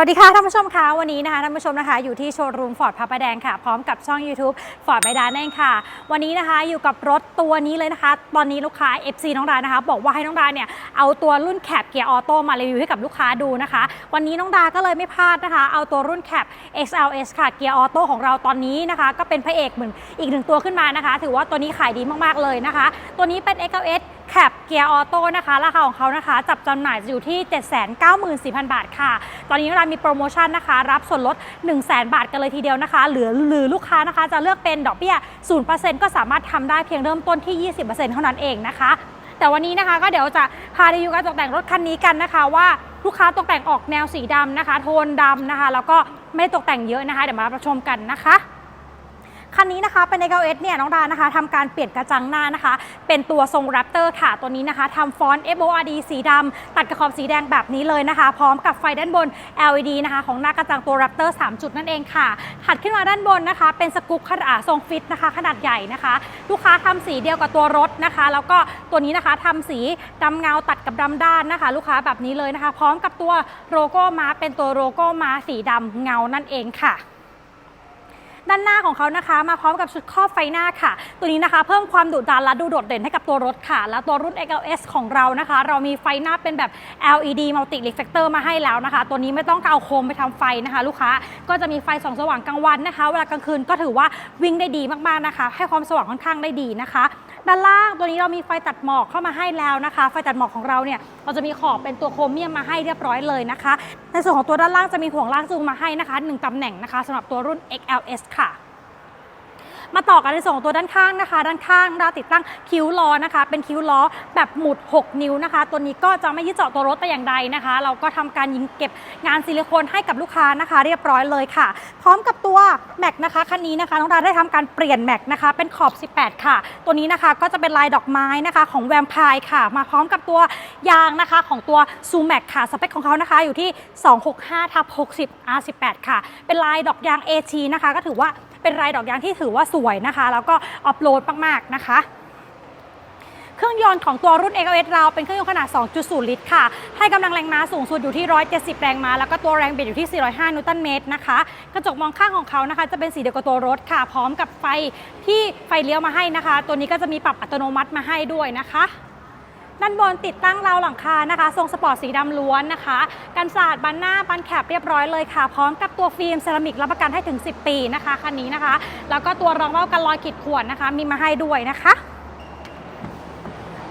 สวัสดีค่ะท่านผู้ชมคะวันนี้นะคะท่านผู้ชมนะคะอยู่ที่โชว์รูมฟอร์ดพระประแดงค่ะ พร้อมกับช่อง YouTube ฟอร์ดไบดานเองค่ะ วันนี้นะคะอยู่กับรถตัวนี้เลยนะคะ ตอนนี้ลูกค้า FC น้องดานะคะ บอกว่าให้น้องดาเนี่ยเอาตัวรุ่นแคปเกียร์ออโต้มารีวิวให้กับลูกค้าดูนะคะ วันนี้น้องดาก็เลยไม่พลาดนะคะ เอาตัวรุ่นแคป XLS ค่ะเกียร์ออโต้ของเราตอนนี้นะคะ ก็เป็นพระเอกเหมือนอีกหนึ่งตัวขึ้นมานะคะ ถือว่าตัวนี้ขายดีมากๆเลยนะคะ ตัวนี้เป็น XLS แคปเกียร์ออโต้นะคะ ราคาของเขานะคะ จับจำหน่ายจะอยู่ที่ 794,000 บาทค่ะ ตอนนี้เรามีโปรโมชั่นนะคะ รับส่วนลด 100,000 บาทกันเลยทีเดียวนะคะ หรือหรือลูกค้านะคะจะเลือกเป็นดอกเบี้ย 0%ก็สามารถทำได้เพียงเริ่มต้นที่ 20%เท่านั้นเองนะคะแต่วันนี้นะคะก็เดี๋ยวจะพาไปดูการตกแต่งรถคันนี้กันนะคะว่าลูกค้าตกแต่งออกแนวสีดำนะคะ โทนดำนะคะ แล้วก็ไม่ตกแต่งเยอะนะคะ เดี๋ยวมารับชมกันนะคะ คันนี้นะคะเป็น x l s เนี่ยน้องดานะคะทำการเปลี่ยนกระจังหน้านะคะ เป็นตัวทรงแรปเตอร์ค่ะตัวนี้นะคะทำฟอนต์ FORD สีดำตัดกับขอบสีแดงแบบนี้เลยนะคะ พร้อมกับไฟด้านบน LED นะคะของหน้ากระจังตัวแรปเตอร์3จุดนั่นเองค่ะ ถัดขึ้นมาด้านบนนะคะ เป็นสกู๊ปขนาดทรงฟิตนะคะ ขนาดใหญ่นะคะ ลูกค้าทำสีเดียวกับตัวรถนะคะ แล้วก็ตัวนี้นะคะทำสีดำเงาตัดกับดำด้านนะคะ ลูกค้าแบบนี้เลยนะคะ พร้อมกับตัวโลโก้มาเป็นตัวโลโก้มาสีดำเงานั่นเองค่ะ ด้านหน้าของเขานะคะ มาพร้อมกับชุดครอบไฟหน้าค่ะ ตัวนี้นะคะ เพิ่มความดุดันและดูโดดเด่นให้กับตัวรถค่ะ แล้วตัวรุ่น XLS ของเรานะคะ เรามีไฟหน้าเป็นแบบ LED Multi Reflector มาให้แล้วนะคะ ตัวนี้ไม่ต้องเอาโคมไปทำไฟนะคะ ลูกค้าก็จะมีไฟส่องสว่างกลางวันนะคะ เวลากลางคืนก็ถือว่าวิ่งได้ดีมากๆนะคะ ให้ความสว่างค่อนข้างได้ดีนะคะ ด้านล่างตัวนี้เรามีไฟตัดหมอกเข้ามาให้แล้วนะคะ ไฟตัดหมอกของเราเนี่ยเราจะมีขอบเป็นตัวโครเมียมมาให้เรียบร้อยเลยนะคะ ในส่วนของตัวด้านล่างจะมีห่วงลากจูงมาให้นะคะหนึ่งตำแหน่งนะคะสำหรับตัวรุ่น XLS ค่ะ มาต่อกันในส่วนของตัวด้านข้างนะคะ ด้านข้างเราติดตั้งคิ้วล้อนะคะ เป็นคิ้วล้อแบบหมุด 6 นิ้วนะคะ ตัวนี้ก็จะไม่ยึดเจาะตัวรถแต่อย่างใดนะคะ เราก็ทำการยิงเก็บงานซิลิโคนให้กับลูกค้านะคะ เรียบร้อยเลยค่ะ พร้อมกับตัวแม็กนะคะคันนี้นะคะน้องดาได้ทำการเปลี่ยนแม็กนะคะเป็นขอบ 18 ค่ะ ตัวนี้นะคะก็จะเป็นลายดอกไม้นะคะของแวมไพร์ค่ะ มาพร้อมกับตัวยางนะคะของตัวซูแม็กค่ะสเปคของเขานะคะอยู่ที่ 265ทับ60 R18 ค่ะ เป็นลายดอกยางเอชีนะคะก็ถือว่า เป็นลายดอกยางที่ถือว่าสวยนะคะ แล้วก็ออฟโหลดมากๆนะคะเครื่องยนต์ของตัวรุ่น XLS เราเป็นเครื่องยนต์ขนาด 2.0 ลิตรค่ะ ให้กำลังแรงม้าสูงสุดอยู่ที่ 170 แรงม้า แล้วก็ตัวแรงบิดอยู่ที่ 405 นิวตันเมตรนะคะ กระจกมองข้างของเขานะคะ จะเป็นสีเดียวกับตัวรถค่ะ พร้อมกับไฟที่ไฟเลี้ยวมาให้นะคะ ตัวนี้ก็จะมีปรับอัตโนมัติมาให้ด้วยนะคะ ด้านบนติดตั้งราวหลังคานะคะ ทรงสปอร์ตสีดำล้วนนะคะ กันสาดบันหน้าบันแคบเรียบร้อยเลยค่ะ พร้อมกับตัวฟิล์มเซรามิกรับประกันให้ถึง 10 ปีนะคะคันนี้นะคะ แล้วก็ตัวรองเล่ากันรอยขีดข่วนนะคะ มีมาให้ด้วยนะคะ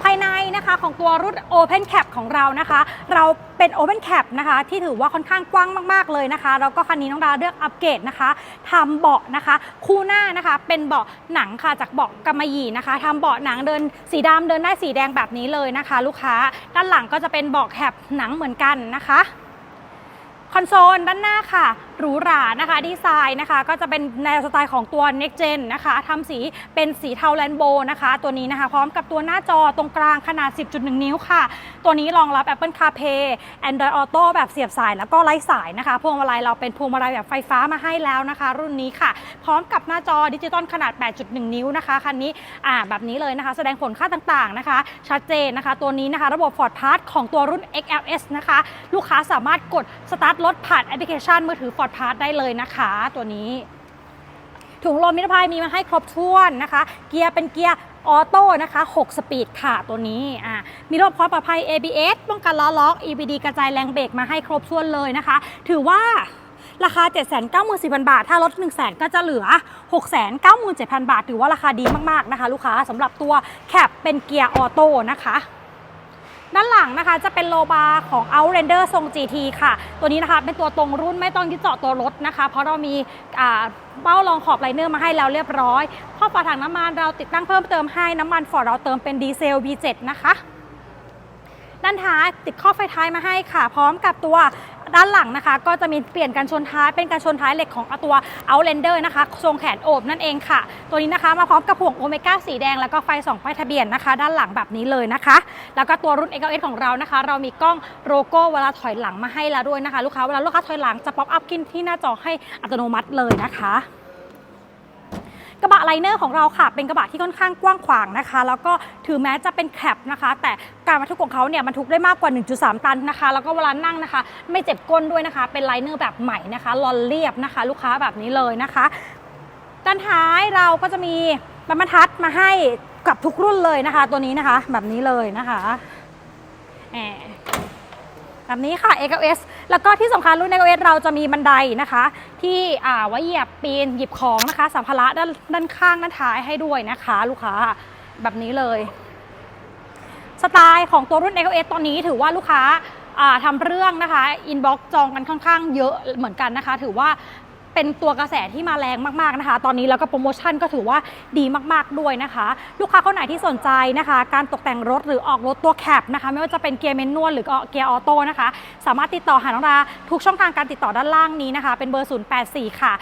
ายในนะคะของตัวรุ่น Open Cap ของเรานะคะ เราเป็น Open Cap นะคะ ที่ถือว่าค่อนข้างกว้างมาก ๆ เลยนะคะแล้วก็คันนี้น้องดาเลือกอัปเกรดนะคะทำเบาะนะคะ คู่หน้านะคะ เป็นเบาะหนังค่ะจากเบาะกำมะหยี่นะคะทำเบาะหนังเดินสีดำเดินได้สีแดงแบบนี้เลยนะคะ ลูกค้าด้านหลังก็จะเป็นเบาะแคปหนังเหมือนกันนะคะคอนโซลด้านหน้าค่ะ หรูหรานะคะ ดีไซน์นะคะ ก็จะเป็นแนวสไตล์ของตัว Next Gen นะคะทำสีเป็นสีเทาแลนโบนะคะ ตัวนี้นะคะ พร้อมกับตัวหน้าจอตรงกลางขนาด 10.1 นิ้วค่ะ ตัวนี้รองรับ Apple CarPlay Android Auto แบบเสียบสายแล้วก็ไร้สายนะคะ พวงมาลัยเราเป็นพวงมาลัยแบบไฟฟ้ามาให้แล้วนะคะ รุ่นนี้ค่ะ พร้อมกับหน้าจอดิจิตอลขนาด 8.1 นิ้วนะคะคันนี้อ่าแบบนี้เลยนะคะ แสดงผลค่าต่างๆนะคะ ชัดเจนนะคะ ตัวนี้นะคะ ระบบ Ford Pass ของตัวรุ่น XLS นะคะ ลูกค้าสามารถกดสตาร์ทรถผ่านแอปพลิเคชันมือถือ Ford Pass ได้เลยนะคะตัวนี้ถุงลมนิรภัยมีมาให้ครบถ้วนนะคะ เกียร์เป็นเกียร์ออโต้นะคะ 6 สปีดค่ะตัวนี้อ่ามีระบบความปลอดภัย ABS ป้องกันล้อล็อก EBD กระจายแรงเบรกมาให้ครบถ้วนเลยนะคะ ถือว่าราคา 794,000 บาท ถ้ารถ1 0 0 0 0แก็จะเหลือ 697,000 บาท ถือว่าราคาดีมาก ๆ นะคะ ลูกค้าสำหรับตัวแคปเป็นเกียร์ออโต้นะคะ ด้านหลังนะคะจะเป็นโลบาร์ของ Outlander ทรง GT ค่ะ ตัวนี้นะคะเป็นตัวตรงรุ่นไม่ต้องยึดเจาะตัวรถนะคะ เพราะเรามีเป้ารองขอบไลเนอร์มาให้แล้วเรียบร้อยข้อฝาถังน้ำมันเราติดตั้งเพิ่มเติมให้น้ำมันฟอร์ดเราเติมเป็นดีเซล V7 นะคะด้านท้ายติดข้อไฟท้ายมาให้ค่ะ พร้อมกับตัว ด้านหลังนะคะ ก็จะมีเปลี่ยนกันชนท้ายเป็นการชนท้ายเหล็กของตัว Outlander นะคะทรงแขนโอบนั่นเองค่ะ ตัวนี้นะคะมาพร้อมกับห่วงโอเมก้าสีแดงแล้วก็ไฟส่องป้ายทะเบียนนะคะ ด้านหลังแบบนี้เลยนะคะ แล้วก็ตัวรุ่น XLS ของเรานะคะ เรามีกล้องโลโก้เวลาถอยหลังมาให้แล้วด้วยนะคะ ลูกค้าเวลาลูกค้าถอยหลังจะป๊อปอัพขึ้นที่หน้าจอให้อัตโนมัติเลยนะคะ กระบะไลเนอร์ของเราค่ะ เป็นกระบะที่ค่อนข้างกว้างขวางนะคะ แล้วก็ถือแม้จะเป็นแคปนะคะ แต่การบรรทุกของเขาเนี่ยบรรทุกได้มากกว่า 1.3 ตันนะคะ แล้วก็เวลานั่งนะคะ ไม่เจ็บก้นด้วยนะคะ เป็นไลเนอร์แบบใหม่นะคะลอนเรียบนะคะ ลูกค้าแบบนี้เลยนะคะ ด้านท้ายเราก็จะมีบรรทัดมาให้กับทุกรุ่นเลยนะคะ ตัวนี้นะคะ แบบนี้เลยนะคะแหม แบบนี้ค่ะ AKS แล้วก็ที่สำคัญรุ่น AKS เราจะมีบันไดนะคะ ที่ไว้เหยียบปีนหยิบของนะคะ สัมภาระด้านด้านข้างด้านท้ายให้ด้วยนะคะ ลูกค้าแบบนี้เลย สไตล์ของตัวรุ่น XOS ตอนนี้ถือว่าลูกค้าทำเรื่องนะคะอินบ็อกจองกันค่อนข้างเยอะเหมือนกันนะคะ ถือว่า เป็นตัวกระแสที่มาแรงมากๆนะคะ ตอนนี้แล้วก็โปรโมชั่นก็ถือว่าดีมากๆด้วยนะคะ ลูกค้าคนไหนที่สนใจนะคะ การตกแต่งรถหรือออกรถตัวแคปนะคะไม่ว่าจะเป็นเกียร์เมนนวลหรือเกียร์ออโต้นะคะ สามารถติดต่อหาน้องดาทุกช่องทางการติดต่อด้านล่างนี้นะคะ เป็นเบอร์ 084 ค่ะ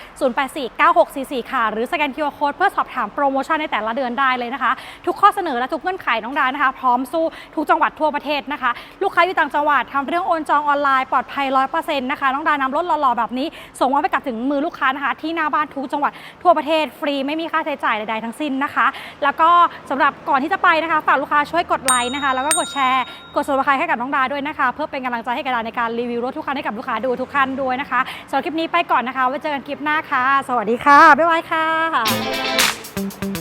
084 9644 ค่ะ หรือสแกน QR Code เพื่อสอบถามโปรโมชั่นในแต่ละเดือนได้เลยนะคะ ทุกข้อเสนอและทุกเงื่อนไขน้องดานะคะ พร้อมสู้ทุกจังหวัดทั่วประเทศนะคะ ลูกค้าอยู่ต่างจังหวัดทำเรื่องโอนจองออนไลน์ปลอดภัย100%นะคะน้องดานำรถหล่อๆแบบนี้ส่งมอบไปกับถึงมือลูกค้านะคะ ที่หน้าบ้านทุกจังหวัดทั่วประเทศฟรีไม่มีค่าใช้จ่ายใดๆทั้งสิ้นนะคะ แล้วก็สำหรับก่อนที่จะไปนะคะฝากลูกค้าช่วยกดไลค์นะคะ แล้วก็กดแชร์ กด subscribe ให้กับน้องดาด้วยนะคะ เพื่อเป็นกำลังใจให้กับดาในการรีวิวรถทุกคันให้กับลูกค้าดูทุกคันด้วยนะคะสำหรับคลิปนี้ไปก่อนนะคะไว้เจอกันคลิปหน้าค่ะ สวัสดีค่ะบ๊ายบายค่ะ